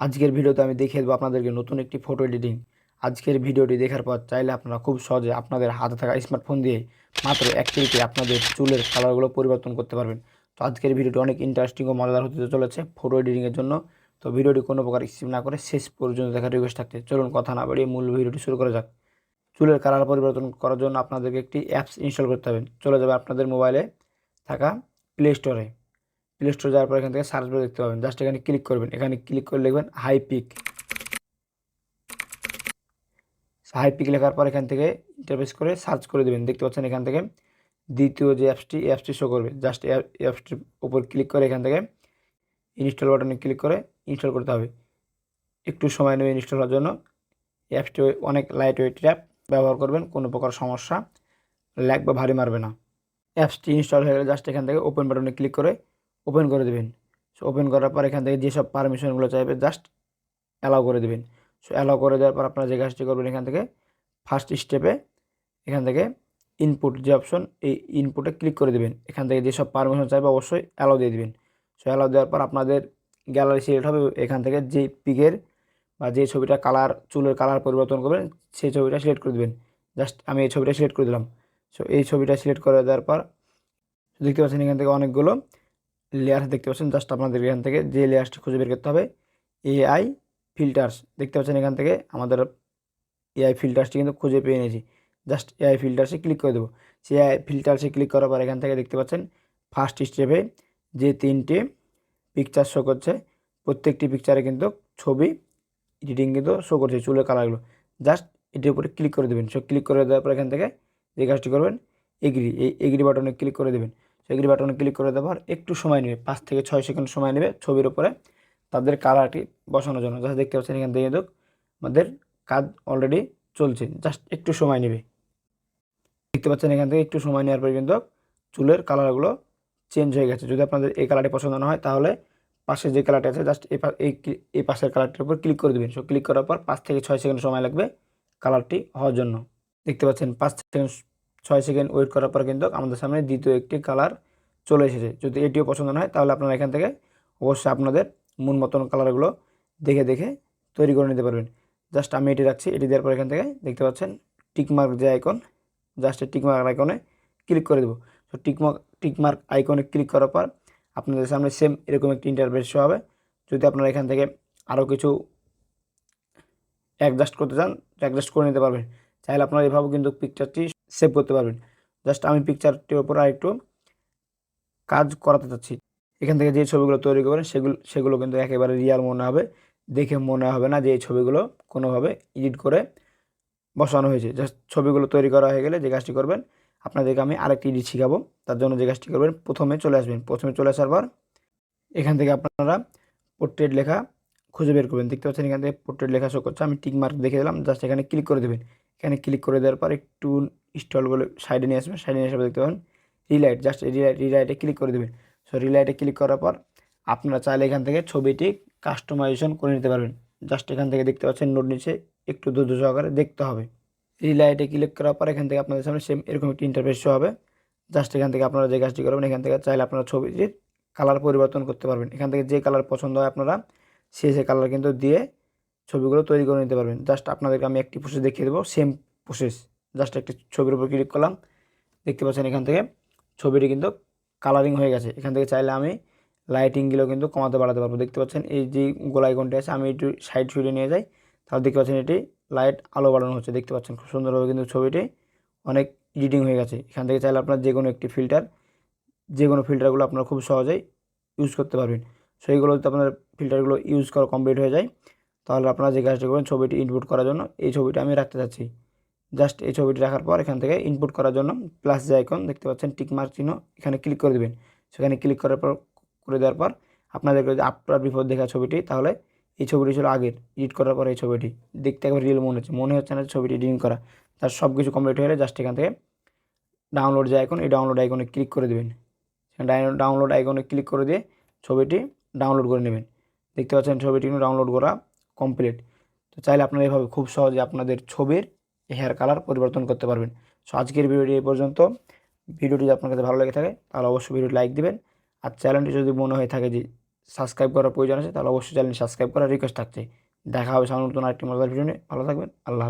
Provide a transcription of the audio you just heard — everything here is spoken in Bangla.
আজকের ভিডিওতে আমি দেখিয়ে দেবো আপনাদেরকে নতুন একটি ফটো এডিটিং আজকের ভিডিওটি দেখার পর চাইলে আপনারা খুব সহজে আপনাদের হাতে থাকা স্মার্টফোন দিয়ে মাত্র এক ক্লিকে আপনাদের চুলের কালারগুলো পরিবর্তন করতে পারবেন। তো আজকের ভিডিওটি অনেক ইন্টারেস্টিং ও মজাদার হতে চলেছে ফটো এডিটিংয়ের জন্য। তো ভিডিওটি কোনো প্রকার স্কিপ না করে শেষ পর্যন্ত দেখার রিকোয়েস্ট থাকতে চলুন কথা না বাড়িয়ে মূল ভিডিওটি শুরু করা যাক। চুলের কালার পরিবর্তন করার জন্য আপনাদেরকে একটি অ্যাপস ইনস্টল করতে হবে। চলে যাবে আপনাদের মোবাইলে থাকা প্লে স্টোরে প্লে স্টোরে যাওয়ার পর এখান থেকে সার্চ বারে দেখতে পাবেন। জাস্ট এখানে ক্লিক করবেন। এখানে ক্লিক করে লিখবেন হাই পিক হাই পিক লেখার পর এখান থেকে ইন্টারফেস করে সার্চ করে দেবেন। দেখতে পাচ্ছেন এখান থেকে দ্বিতীয় যে অ্যাপসটি অ্যাপসটি শো করবে। জাস্ট অ্যাপসটির উপর ক্লিক করে এখান থেকে ইনস্টল বাটনে ক্লিক করে ইনস্টল করতে হবে। একটু সময় নেবে ইনস্টল হওয়ার জন্য অ্যাপসটি অনেক লাইট ওয়েট অ্যাপ ব্যবহার করবেন, কোনো প্রকার সমস্যা ল্যাগ বা ভারী মারবে না। অ্যাপসটি ইনস্টল হয়ে গেলে জাস্ট এখান থেকে ওপেন বাটনে ক্লিক করে ওপেন করে দেবেন। সো ওপেন করার পর এখান থেকে যেসব পারমিশনগুলো চাইবে জাস্ট অ্যালাউ করে দেবেন। সো অ্যালাউ করে দেওয়ার পর আপনারা যে কাজটি করবেন এখান থেকে ফার্স্ট স্টেপে এখান থেকে ইনপুট যে অপশন এই ইনপুটে ক্লিক করে দেবেন। এখান থেকে যেসব পারমিশন চাইবে অবশ্যই অ্যালাউ দিয়ে দেবেন। সো অ্যালাউ দেওয়ার পর আপনাদের গ্যালারি সিলেক্ট হবে, এখান থেকে যে পিকের বা যে ছবিটা কালার চুলের কালার পরিবর্তন করবেন, সেই ছবিটা সিলেক্ট করে দেবেন। জাস্ট আমি এই ছবিটা সিলেক্ট করে দিলাম। সো এই ছবিটা সিলেক্ট করে দেওয়ার পর, দেখতে পাচ্ছেন এখান থেকে অনেকগুলো লেয়ার দেখতে পাচ্ছেন জাস্ট আপনাদের এখান থেকে যে লেয়ারসটি খুঁজে বের করতে হবে এআই ফিল্টার্স দেখতে পাচ্ছেন এখান থেকে আমাদের এআই ফিল্টার্সটি কিন্তু খুঁজে পেয়ে নিয়েছি। জাস্ট এআই ফিল্টার্সে ক্লিক করে দেবো। সেই এআই ফিল্টার্সে ক্লিক করার পর এখান থেকে দেখতে পাচ্ছেন ফার্স্ট স্টেপে যে তিনটে পিকচার শো করছে, প্রত্যেকটি পিকচারে কিন্তু ছবি এডিটিং কিন্তু শো করছে চুলের কালারগুলো জাস্ট এটির উপরে ক্লিক করে দেবেন। সো ক্লিক করে দেওয়ার পর এখান থেকে যে কাজটি করবেন এগ্রি এই এগ্রি বাটনে ক্লিক করে দেবেন। সেগুলি বাটনে ক্লিক করে দেওয়ার একটু সময় নেবে, পাঁচ থেকে ছয় সেকেন্ড সময় নেবে ছবির উপরে। তাদের কালারটি বসানোর জন্য জাস্ট দেখতে পাচ্ছেন এখান থেকে কিন্তু আমাদের কাজ অলরেডি চলছে জাস্ট একটু সময় নেবে। দেখতে পাচ্ছেন এখান থেকে একটু সময় নেওয়ার পর কিন্তু চুলের কালারগুলো চেঞ্জ হয়ে গেছে। যদি আপনাদের এই কালারটি পছন্দ না হয়, তাহলে পাশে যে কালারটি আছে জাস্ট এই এই পাশের কালারটির উপর ক্লিক করে দেবেন। সো ক্লিক করার পর পাঁচ থেকে ছয় সেকেন্ড সময় লাগবে কালারটি হওয়ার জন্য। দেখতে পাচ্ছেন পাঁচ সেকেন্ড ছয় সেকেন্ড ওয়েট করার পর কিন্তু আমাদের সামনে দ্বিতীয় একটি কালার চলে এসেছে। যদি এটিও পছন্দ না হয়, তাহলে আপনারা এখান থেকে অবশ্যই আপনাদের মন মতন কালারগুলো দেখে দেখে তৈরি করে নিতে পারবেন। জাস্ট আমি এটি রাখছি, এটি দেওয়ার পর এখান থেকে দেখতে পাচ্ছেন টিকমার্ক যে আইকন জাস্ট এই টিকমার্ক আইকনে ক্লিক করে দেবো। তো টিকমার্ক টিকমার্ক আইকনে ক্লিক করার পর আপনাদের সামনে সেম এরকম একটি ইন্টারফেস শো হবে। যদি আপনারা এখান থেকে আরও কিছু অ্যাডজাস্ট করতে চান অ্যাডজাস্ট করে নিতে পারবেন। চাইলে আপনারা এভাবেও কিন্তু পিকচারটি সেভ করতে পারবেন। জাস্ট আমি পিকচারটির ওপর আরেকটু কাজ করাতে চাচ্ছি। এখান থেকে যে ছবিগুলো তৈরি করবেন, সেগুলো সেগুলো কিন্তু একেবারে রিয়াল মনে হবে। দেখে মনে হবে না যে এই ছবিগুলো কোনোভাবে এডিট করে বসানো হয়েছে। জাস্ট ছবিগুলো তৈরি করা হয়ে গেলে যে কাজটি করবেন, আপনাদেরকে আমি আরেকটি এডিট শিখাবো। তার জন্য যে কাজটি করবেন, প্রথমে চলে আসবেন। প্রথমে চলে আসার পর এখান থেকে আপনারা পোর্ট্রেট লেখা খুঁজে বের করবেন। দেখতে পাচ্ছেন এখান থেকে পোর্ট্রেট লেখা শো করছে। আমি টিক মার্ক দেখে দিলাম। জাস্ট এখানে ক্লিক করে দেবেন। এখানে ক্লিক করে দেওয়ার পর একটু স্টলগুলো সাইডে নিয়ে আসবেন সাইডে নিয়ে আসবে দেখতে পাবেন রিলাইট জাস্ট রিলাইট রিলাইটে ক্লিক করে দেবেন। সো রিলাইটে ক্লিক করার পর আপনারা চাইলে এখান থেকে ছবিটি কাস্টমাইজেশন করে নিতে পারবেন। জাস্ট এখান থেকে দেখতে পাচ্ছেন নোট নিচে একটু ধৈর্য সহকারে দেখতে হবে। রিলাইটে ক্লিক করার পর এখান থেকে আপনাদের সামনে সেম এরকম একটি ইন্টারফেস শো হবে। জাস্ট এখান থেকে আপনারা যে কাজটি করবেন, এখান থেকে চাইলে আপনারা ছবিটির কালার পরিবর্তন করতে পারবেন। এখান থেকে যে কালার পছন্দ হয় আপনারা সে সে কালার কিন্তু দিয়ে ছবিগুলো তৈরি করে নিতে পারবেন। জাস্ট আপনাদেরকে আমি একটি প্রসেস দেখিয়ে দেবো সেম প্রসেস জাস্ট একটি ছবির উপর ক্লিক করলাম। দেখতে পাচ্ছেন এখান থেকে। ছবিটি কিন্তু কালারিং হয়ে গেছে। এখান থেকে চাইলে আমি লাইটিংগুলো কিন্তু কমাতে বাড়াতে পারব। দেখতে পাচ্ছেন এই যে গোলা আইকনটি আছে, আমি একটু সাইড সরিয়ে নিয়ে যাই। তাহলে দেখতে পাচ্ছেন এটি লাইট আলো বাড়ানো হচ্ছে। দেখতে পাচ্ছেন খুব সুন্দরভাবে কিন্তু ছবিটি অনেক এডিটিং হয়ে গেছে। এখান থেকে চাইলে আপনার যে কোনো একটি ফিল্টার যে কোনো ফিল্টারগুলো আপনারা খুব সহজেই ইউজ করতে পারবেন। সো এইগুলো যদি আপনার ফিল্টারগুলো ইউজ করা কমপ্লিট হয়ে যায়, তাহলে আপনারা যে কাজটা করবেন ছবিটি ইনপুট করার জন্য, এই ছবিটা আমি রাখতে চাচ্ছি জাস্ট এই ছবিটি রাখার পর এখান থেকে ইনপুট করার জন্য প্লাস যে আইকন দেখতে পাচ্ছেন টিক মার্ক চিহ্ন, এখানে ক্লিক করে দেবেন। সেখানে ক্লিক করার পর, করে দেওয়ার পর আপনাদেরকে যদি আফটার বিফোর দেখা ছবিটি, তাহলে এই ছবিটি ছিল আগের এডিট করার পর এই ছবিটি। দেখতে একবার রিয়েল মনে হচ্ছে মনে হচ্ছে না ছবিটি এডিটিং করা। তার সব কিছু কমপ্লিট হয়ে গেলে জাস্ট এখান থেকে ডাউনলোড যে আইকন এই ডাউনলোড আইকনে ক্লিক করে দেবেন। ডাউনলোড আইকনে ক্লিক করে দিয়ে ছবিটি ডাউনলোড করে নেবেন। দেখতে পাচ্ছেন ছবিটি ডাউনলোড করা কমপ্লিট তো চাইলে আপনারা এভাবে খুব সহজে আপনাদের ছবির হেয়ার কালার পরিবর্তন করতে পারবেন। সো আজকের ভিডিওটি এই পর্যন্ত। ভিডিওটি যদি আপনার কাছে ভালো লেগে থাকে, তাহলে অবশ্যই ভিডিওটি লাইক দিবেন। আর চ্যানেলটি যদি মনে হয়ে থাকে যে সাবস্ক্রাইব করার প্রয়োজন আছে, তাহলে অবশ্যই চ্যানেলটি সাবস্ক্রাইব করার রিকোয়েস্ট থাকছে। দেখা হবে সামনে নতুন আরেকটি মজার ভিডিও নিয়ে। ভালো থাকবেন। আল্লাহ